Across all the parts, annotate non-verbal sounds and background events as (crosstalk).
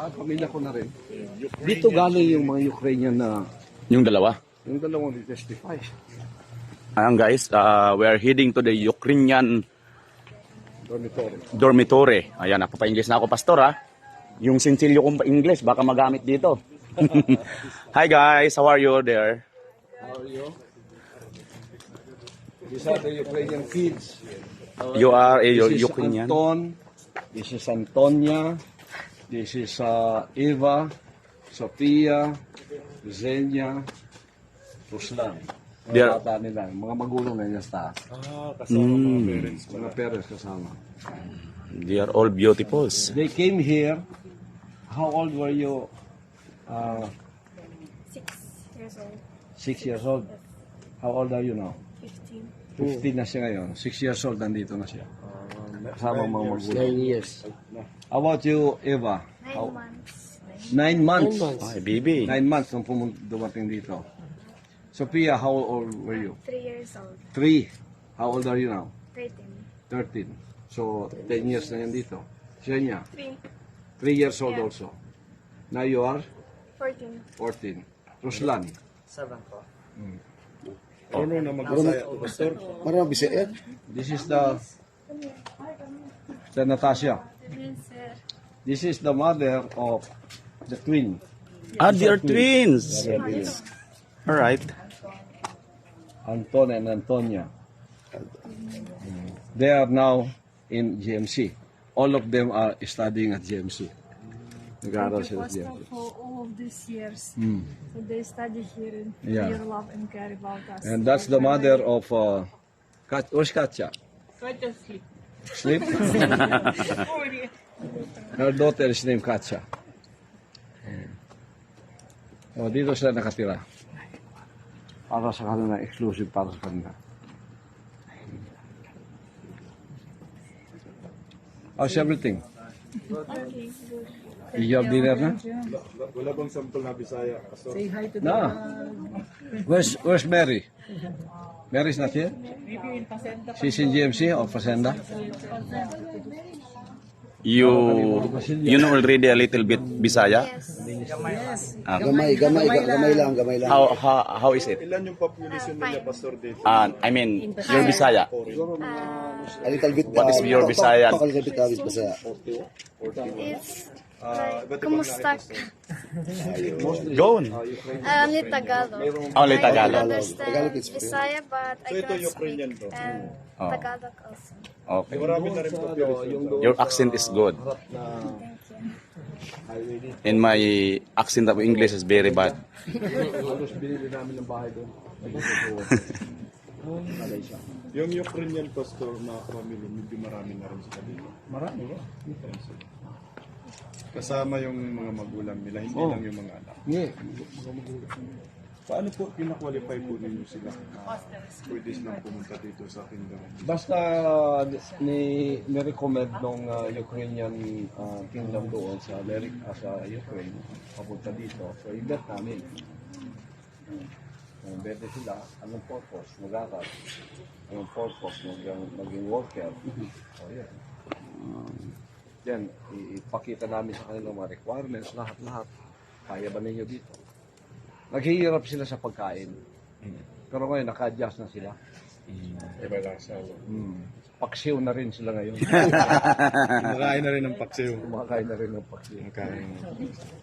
Ah, pamilya ko na rin. Dito galing yung mga Ukrainian na Yung dalawa. yung dalawang testify. Ayan guys, uh, we are heading to the Ukrainian Dormitory. dormitory. Ayan, napapa-English na ako, pastor ha. Yung sinsilyo kong English, baka magamit dito. (laughs) Hi guys, how are you there? How are you? These are the Ukrainian kids. You are a This is Ukrainian? Anton. This is Antonia. This is uh, Eva, Sofia, Zenia, Ruslan. Mga are- bata nila, mga magulang na nila sa taas. Ah, kasama mga parents. Mga parents kasama. They are all beautifuls. They came here. How old were you? Uh, Six years old. six years old. How old are you now? Fifteen. 15 na siya ngayon. Six years old, nandito na siya. Kasama mga magulang. Nine years. How about you, Eva? Nine How, months. nine months. Ay, baby. Nine months nung pumun- dumating dito. Sophia, how old were you? Three years old. Three. How old are you now? Thirteen. 13. So, 10 years na yan dito. Shenya, Three. 3 years old Yeah. also. Now you are Fourteen. 14. Ruslan, Ano na mag-asaya, pastor? Marami bisa eh. this is the the Natasha. This is the mother of the twin. Ah, they are twins. Alright. Anton and Antonia. They are now in GMC. All of them are studying at GMC. Nag-aaral sila sa Pastor GMC. for all of these years. Mm. So they study here in Yeah. your love and care about us. And that's the mother of uh, Kat- where's Katya? Sleep. (laughs) Her daughter is named Katya. Oh, dito sila nakatira. Para sa kanila, exclusive para sa kanila. How's everything? Okay, good. You have dinner na? Wala bang sample na Bisaya, pastor? Na. Where's, where's Mary? (laughs) Mary's not here? She's in GMC or Facenda? You you know already a little bit Bisaya? Yes. Ah, Gamay, gamay, gamay lang, gamay lang. how, how, how is it? Ilan yung population nila, pastor, dito? Ah, I mean, your Bisaya. A little bit. What is uh, your talk- Bisayan? talk a little bit uh, with Bisaya. It's Ah, like, kumusta? Go on. Alam ni Tagalog. Only I Tagalog. can understand. Bisaya, but I So ito cannot Ukrainian speak. to? And Oh. Tagalog also. Okay. Population. Your accent is good. And my accent of English is very bad. Halos binili namin ng bahay doon. (laughs) Yung Ukrainian pastor na family, medyo marami na rin sila dito. Marami ba? Kasama yung mga magulang nila, hindi Oh. lang yung mga anak. Hindi. Paano po pinakwalify po ninyo sila na pwede silang pumunta dito sa kingdom? Basta ni ni-recommend nung uh, Ukrainian uh, kingdom doon sa America, sa Ukraine, papunta dito. So, i-bet namin. Kung bete sila, anong purpose? Mag-aral. Anong purpose? Maging, maging worker. So, yan. Yan, ipakita namin sa kanila mga requirements, lahat-lahat. Kaya ba ninyo dito? Naghihirap sila sa pagkain. Pero ngayon, naka-adjust na sila. Iba lang siya. Hmm. Paksiw na rin sila ngayon. (laughs) Kumakain na rin ng paksiw. Kumakain na rin ng paksiw. Kumakain.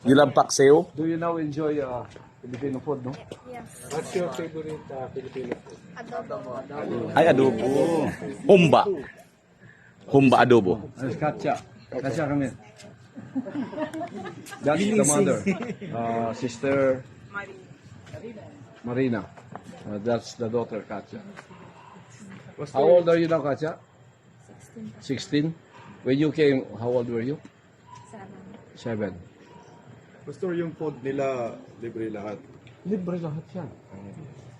Love pakseo? Do you now enjoy uh, Filipino food, no? Yes. What's your favorite uh, Filipino food? Adobo. Ay, adobo. Humba. Humba adobo. It's Katcha kami. (laughs) That's the mother. Uh, sister Marina. Uh, that's the daughter, Katya. How old are you now, Katya? 16. 16? When you came, how old were you? Seven. 7. Pastor, yung food nila, libre lahat. Libre lahat yan.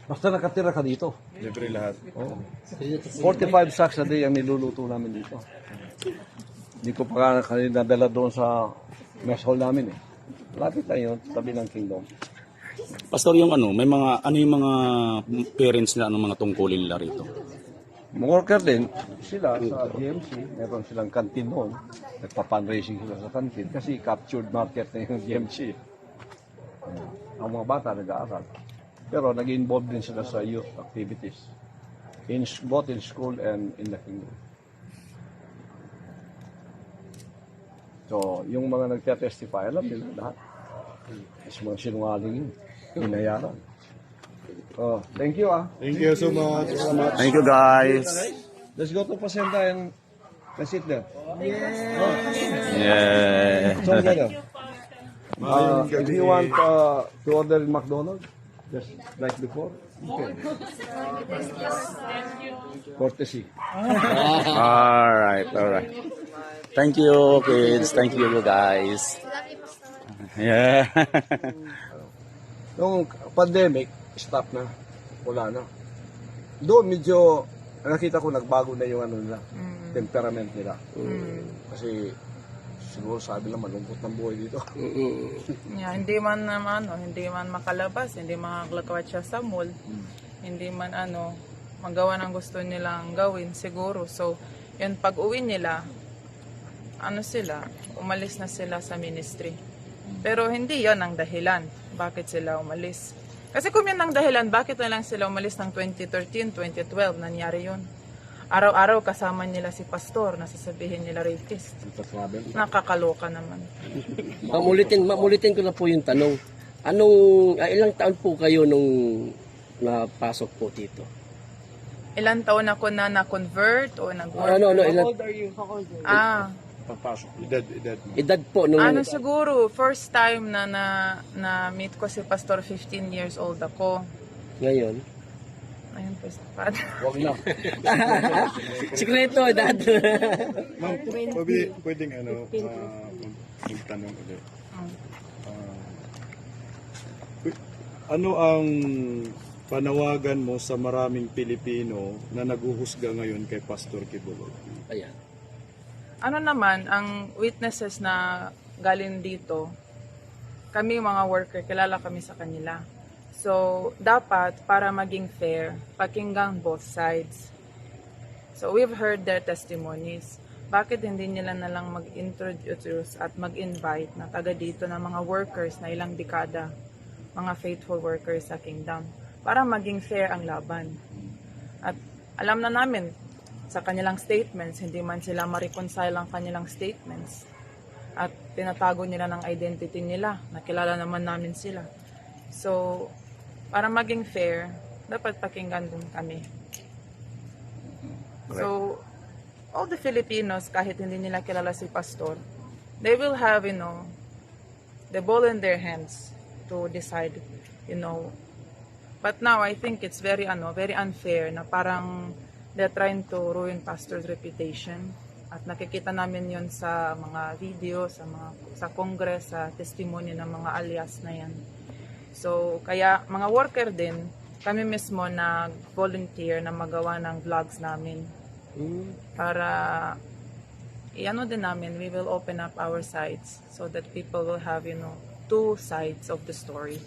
Basta nakatira ka dito. Libre lahat. Oo. 45 sacks a day ang niluluto namin dito. Hindi ko pa kanina nadala doon sa mess hall namin eh. Lapit lang yun, tabi ng kingdom. Pastor, yung ano, may mga, ano yung mga parents nila, ano mga tungkulin nila rito? Mga worker din, sila sa GMC, meron silang kantin noon. Nagpa-fundraising sila sa kantin kasi captured market na yung GMC. Ang mga bata nag-aaral. Pero nag-involve din sila sa youth activities. In, both in school and in the kingdom. So, yung mga nagte-testify, alam nila lahat. Kasi mga sinungaling yun. Hinayaran. Oh, thank you ah. Thank you so much. Thank you guys. Let's go to Pasenda and let's sit there. Yeah. So together. Uh, if you want uh, to order in McDonald's, just like before, okay. Courtesy. All right, all right. Thank you, kids. Thank you, guys. Yeah. (laughs) Nung pandemic, stop na. Wala na. Doon medyo nakita ko nagbago na yung ano nila, temperament nila. Kasi siguro sabi lang malungkot ng buhay dito. (laughs) Yeah, hindi man naman ano, hindi man makalabas, hindi makaklakawat siya sa mall. Hindi man ano, magawa ng gusto nilang gawin siguro. So, yun pag uwi nila, ano sila, umalis na sila sa ministry. Pero hindi yon ang dahilan bakit sila umalis. Kasi kung yun ang dahilan, bakit na lang sila umalis ng 2013, 2012, nangyari yun. Araw-araw kasama nila si pastor, nasasabihin nila rapist. Nakakaloka naman. (laughs) Mamulitin, mamulitin ko na po yung tanong. Anong, ah, ilang taon po kayo nung napasok po dito? Ilan taon ako na na-convert o nag-work? Ano, ano, ilan, Ah, Edad, edad mo. edad po nung, ano siguro, first time na na, na meet ko si Pastor 15 years old ako. ngayon? Ayun po, Father. Huwag na. Sikreto, edad. Ma'am, pwede, pwedeng ano, uh, magtanong ulit. Pw- ano ang panawagan mo sa maraming Pilipino na naguhusga ngayon kay Pastor Kibulog? Ayan. Ano naman, ang witnesses na galing dito, kami mga worker, kilala kami sa kanila. So, dapat, para maging fair, pakinggan both sides. So, we've heard their testimonies. Bakit hindi nila na lang mag-introduce at mag-invite na taga dito ng mga workers na ilang dekada, mga faithful workers sa kingdom, para maging fair ang laban. At alam na namin, sa kanilang statements, hindi man sila ma-reconcile ang kanilang statements. At tinatago nila ng identity nila, nakilala naman namin sila. So, para maging fair, dapat pakinggan din kami. So, all the Filipinos, kahit hindi nila kilala si Pastor, they will have, you know, the ball in their hands to decide, you know. But now, I think it's very, ano, very unfair na parang they're trying to ruin pastor's reputation. At nakikita namin yon sa mga video, sa mga sa congress, sa testimony ng mga alias na yan. So, kaya mga worker din, kami mismo nag-volunteer na magawa ng vlogs namin. Para iano din namin, we will open up our sites so that people will have, you know, two sides of the story.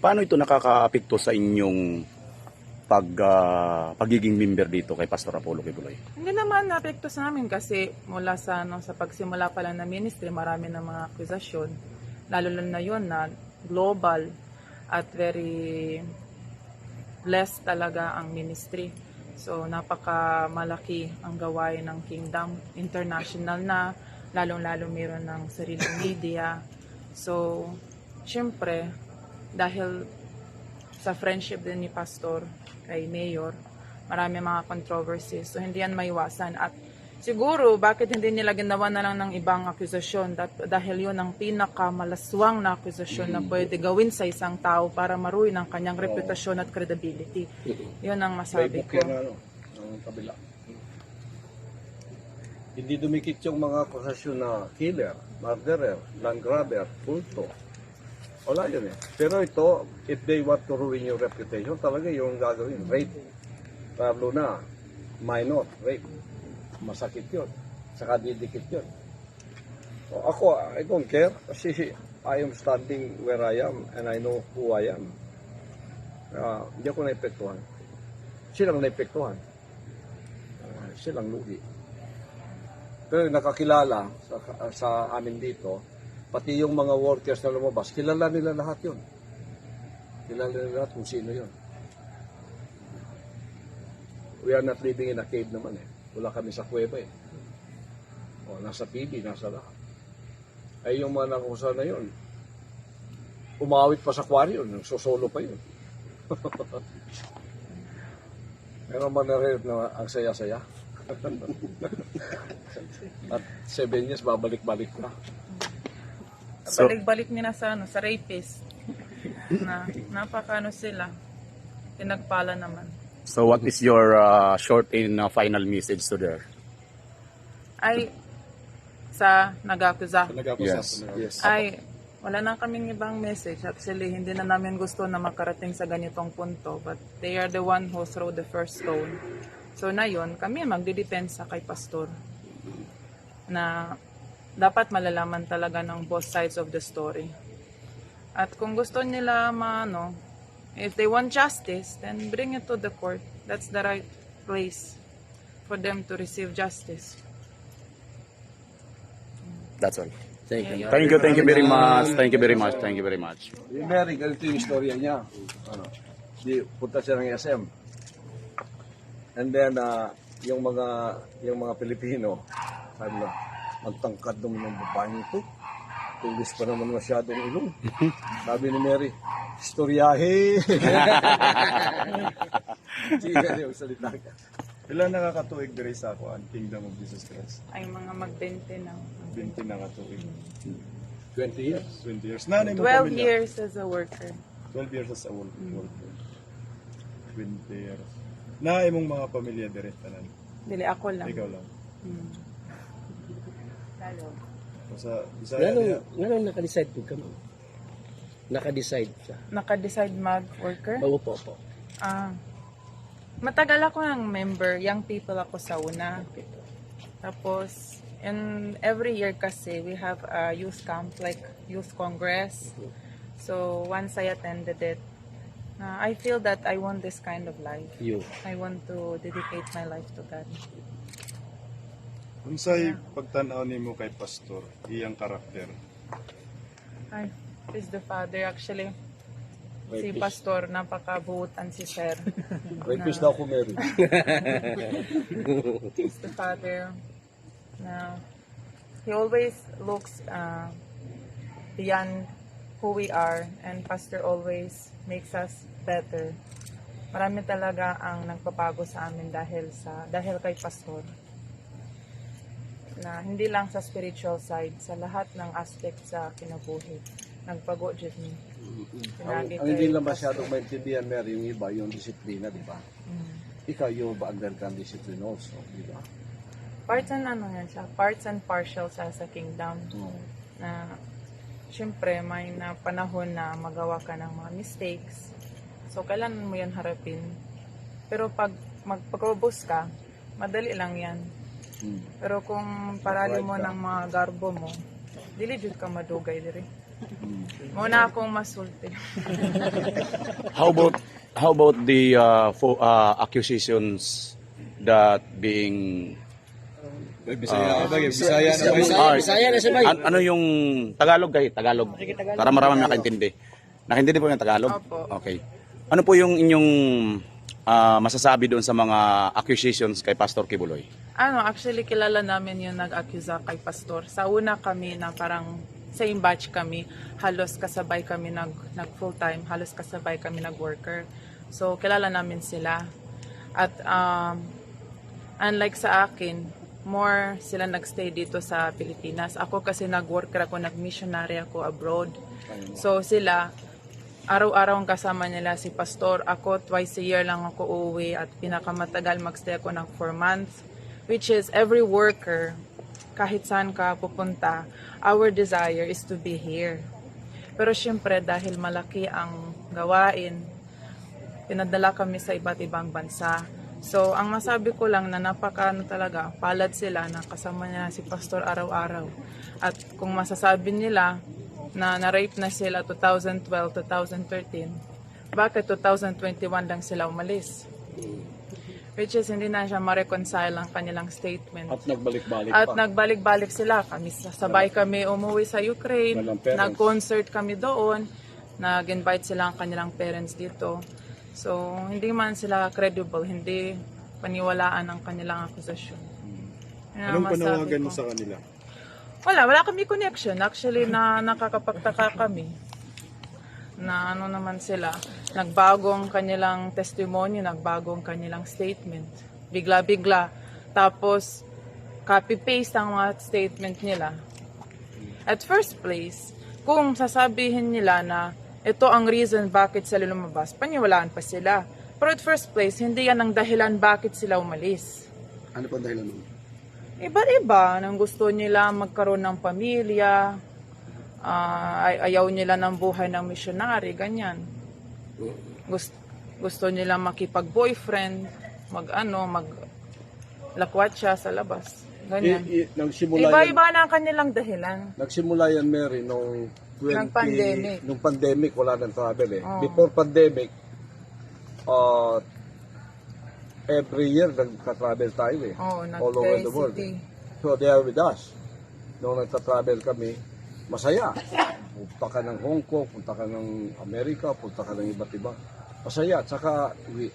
Paano ito nakakaapekto sa inyong pag ah, pagiging member dito kay Pastor Apollo Kibuloy? Hindi naman naapekto sa namin kasi mula sa ano sa pagsimula pa lang ng ministry, marami ng mga akusasyon. Lalo na yun na global at very blessed talaga ang ministry. So napaka malaki ang gawain ng kingdom, international na, lalong-lalo meron ng sariling media. So, syempre, dahil sa friendship din ni Pastor kay Mayor, marami mga controversies. So, hindi yan maiwasan. At siguro, bakit hindi nila ginawa na lang ng ibang akusasyon? Dahil yun ang pinakamalaswang na akusasyon na pwede gawin sa isang tao para maruin ang kanyang reputasyon at credibility. Yun ang masabi ko. yan ano, ng kabila. Hindi dumikit yung mga akusasyon na killer, murderer, land grabber, pulto. Wala yun eh. Pero ito, if they want to ruin your reputation, talaga yung gagawin. Rape. Lalo na, minor, rape. Masakit yun. Saka didikit yun. So, ako, I don't care kasi I am standing where I am and I know who I am. Ah, hindi ako naepektuhan. Silang naepektuhan. silang lugi. Pero nakakilala sa, sa amin dito, pati yung mga workers na lumabas, kilala nila lahat yun. Kilala nila lahat kung sino yun. We are not living in a cave naman eh. Wala kami sa kuweba eh. O, nasa PB, nasa lahat. Ay yung mga nakusa na yun, umawit pa sa aquarium, sosolo pa yun. (laughs) Meron ba na-rev na ang saya-saya? (laughs) At seven years, babalik-balik na. So- Balik-balik nila sa ano, sa rapist. na napaka ano sila. Pinagpala naman. So what is your uh, short and uh, final message to there? Ay sa nagakuza. Yes. Yes. Ay wala na kaming ibang message. Actually, hindi na namin gusto na makarating sa ganitong punto. But they are the one who throw the first stone. So na yun, kami magdidepensa kay pastor. Na dapat malalaman talaga ng both sides of the story. At kung gusto nila maano, if they want justice, then bring it to the court. That's the right place for them to receive justice. That's all. Thank you. Thank you, thank you very much. Thank you very much. Thank you very much. Yung Mary, ganito yung istorya niya. Ano, di, punta siya ng SM. And then, ah, yung mga yung mga Pilipino, sabi na, ang tangkad ng ng babaeng ito. Tulis pa naman masyadong ilong. (laughs) Sabi ni Mary, istoryahe. (laughs) Siya yung salita niya. Ilan nakakatuig diri sa ako ang Kingdom of Jesus Christ? Ay mga magbente ng 20 nakatuig. 20 years. 20 years. Nanay mo 12 pamilya? years as a worker. 12 years as a work, worker. 20 years. Na imong mga pamilya diri tanan. Dili ako lang. Ikaw lang. Hmm. O Sa Bisaya. Ngano, ngano naka-decide po ka ma'am? Naka-decide siya. Naka-decide mag-worker? Oo po po. Ah, matagal ako ng member. Young people ako sa una. Tapos, and every year kasi, we have a youth camp, like youth congress. So, once I attended it, uh, I feel that I want this kind of life. You. I want to dedicate my life to God. Unsay pagtan-aw nimo kay pastor, iyang karakter. Ay, is the father actually. Si Rapist. pastor, napakabuutan si sir. (laughs) Rapist daw ko, Mary. (laughs) is the father na he always looks uh, beyond who we are and pastor always makes us better. Marami talaga ang nagpapago sa amin dahil sa dahil kay pastor. Na hindi lang sa spiritual side, sa lahat ng aspect sa kinabuhi. Nagpago ni. ang, Pinagi ang hindi lang masyadong maintindihan, Mary, yung iba, yung disiplina, di ba? Mm. Ikaw, you ba undergone discipline also, di ba? Parts and ano yan siya, parts and partial sa sa kingdom. na syempre may na panahon na magawa ka ng mga mistakes. So, kailangan mo yan harapin. Pero pag magpag-ubos ka, madali lang yan. Hmm. Pero kung parali mo ng mga garbo mo, dili jud ka madugay diri. Hmm. Muna akong masulti. (laughs) How about how about the uh, fo- uh, accusations that being Bisaya ka ba? Bisaya na ba? Bisaya, Bisaya na siya ba? An- ano yung Tagalog kay Tagalog para marami makaintindi. Nakaintindi po yung Tagalog? Opo. Okay. Ano po yung inyong ah, masasabi doon sa mga accusations kay Pastor Kibuloy? Ano, actually kilala namin yung nag-accuse kay pastor. Sa una kami na parang same batch kami, halos kasabay kami nag, nag full-time, halos kasabay kami nag-worker. So, kilala namin sila. At um, unlike sa akin, more sila nagstay dito sa Pilipinas. Ako kasi nag-worker ako, nag-missionary ako abroad. So, sila, araw-araw ang kasama nila si pastor. Ako, twice a year lang ako uuwi at pinakamatagal magstay ako ng 4 months. Which is every worker, kahit saan ka pupunta, our desire is to be here. Pero syempre, dahil malaki ang gawain, pinadala kami sa iba't ibang bansa. So, ang masabi ko lang na napaka ano talaga, palad sila na kasama niya si pastor araw-araw. At kung masasabi nila na na-rape na sila 2012, 2013, bakit 2021 lang sila umalis? Which is hindi na siya ma-reconcile ang kanilang statement. At nagbalik-balik At pa. nagbalik-balik sila. Kami sabay kami umuwi sa Ukraine. Walang parents. Nag-concert kami doon. Nag-invite sila ang kanilang parents dito. So, hindi man sila credible. Hindi paniwalaan ang kanilang akusasyon. Yun ang Anong masabi panawagan ko. mo sa kanila? Wala, wala kami connection. Actually, na nakakapagtaka kami na ano naman sila, nagbagong kanilang testimony, nagbagong kanilang statement. Bigla-bigla. Tapos, copy-paste ang mga statement nila. At first place, kung sasabihin nila na ito ang reason bakit sila lumabas, paniwalaan pa sila. Pero at first place, hindi yan ang dahilan bakit sila umalis. Ano pa dahilan mo? Iba-iba, nang gusto nila magkaroon ng pamilya, ay- ayaw nila ng buhay ng missionary, ganyan. Gusto, gusto nila makipag-boyfriend, mag-ano, mag lakwatsa sa labas. Ganyan. I, i, nagsimula yan, Iba-iba na ang kanilang dahilan. nagsimula yan, Mary, nung 20, Nung pandemic. Nung pandemic, wala nang travel eh. Oo. Before pandemic, uh, every year nagka-travel tayo eh. Oo, all over the world. city. So they are with us. Nung nagta-travel kami, masaya. Punta ka ng Hong Kong, punta ka ng Amerika, punta ka ng iba't iba. Masaya. At saka, we,